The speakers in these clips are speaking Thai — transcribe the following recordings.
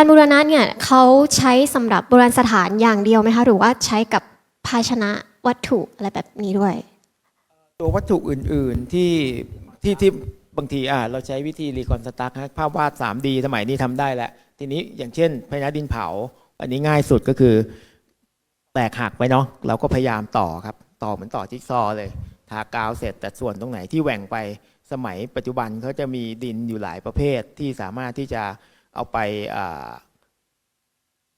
การบูรณะเนี่ยเขาใช้สำหรับโบราณสถานอย่างเดียวไหมคะหรือว่าใช้กับภาชนะวัตถุอะไรแบบนี้ด้วย ตัววัตถุอื่นๆที่ที่ที่บางทีอ่าเราใช้วิธีรีคอนสตรักภาพวาด 3D สมัยนี้ทำได้แล้ว ทีนี้อย่างเช่นพญาดินเผา อันนี้ง่ายสุดก็คือ แตกหักไปเนาะเราก็พยายามต่อครับ ต่อเหมือนต่อจิ๊กซอเลย ทากาวเสร็จแต่ส่วนตรงไหนที่แหว่งไปสมัยปัจจุบันเขาจะมีดินอยู่หลายประเภทที่สามารถที่จะ เอาไปอ่า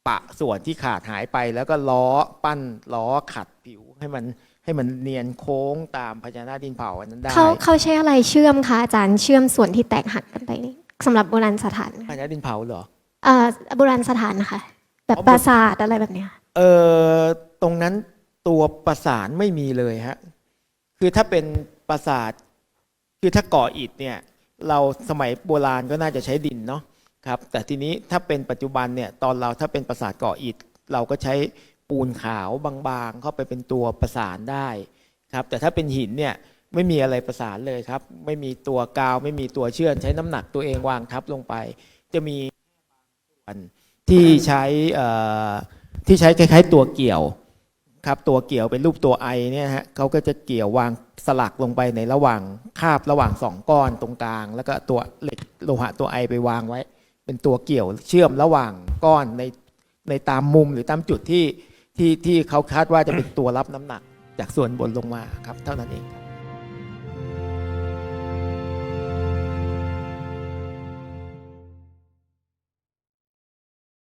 ปะส่วนที่ขาดหายไป แล้วก็ล้อปั้นล้อขัดผิวให้มันให้มันเนียนโค้งตามพญานาคดินเผาอันนั้นได้เขาเขาใช้อะไรเชื่อมคะอาจารย์เชื่อมส่วนที่แตกหักกันไปนี่สำหรับโบราณสถานพญาดินเผาเหรอเอ่อโบราณสถานนะคะแบบอ๋อปราสาทอะไรแบบเนี้ยเออตรงนั้นตัวประสานไม่มีเลยฮะคือถ้าเป็นปราสาท คือถ้าก่ออิฐเนี่ย เราสมัยโบราณก็น่าจะใช้ดินเนาะ ครับแต่ทีนี้ถ้าเป็นปัจจุบันเนี่ยตอนเราถ้าเป็นปราสาทก่ออิฐ เราก็ใช้ปูนขาวบางๆ เข้าไปเป็นตัวประสานได้ครับแต่ถ้าเป็นหินเนี่ยไม่มีอะไรประสานเลยครับ ไม่มีตัวกาว ไม่มีตัวเชื่อมใช้น้ำหนักตัวเองวางทับลงไป จะมีส่วนที่ใช้ที่ใช้คล้ายๆ ตัวเกี่ยวครับตัวเกี่ยวเป็นรูปตัวไอเนี่ยฮะเขาก็จะเกี่ยววางสลักลงไปในระหว่างคาบระหว่างสองก้อนตรงกลาง แล้วก็ตัวเหล็กโลหะตัวไอไปวางไว้ เป็นตัวเกี่ยวเชื่อมระหว่างก้อนในในตามมุมหรือตามจุดที่ที่ที่เขาคาดว่าจะเป็นตัวรับน้ำหนัก จากส่วนบนลงมาครับเท่านั้นเองครับ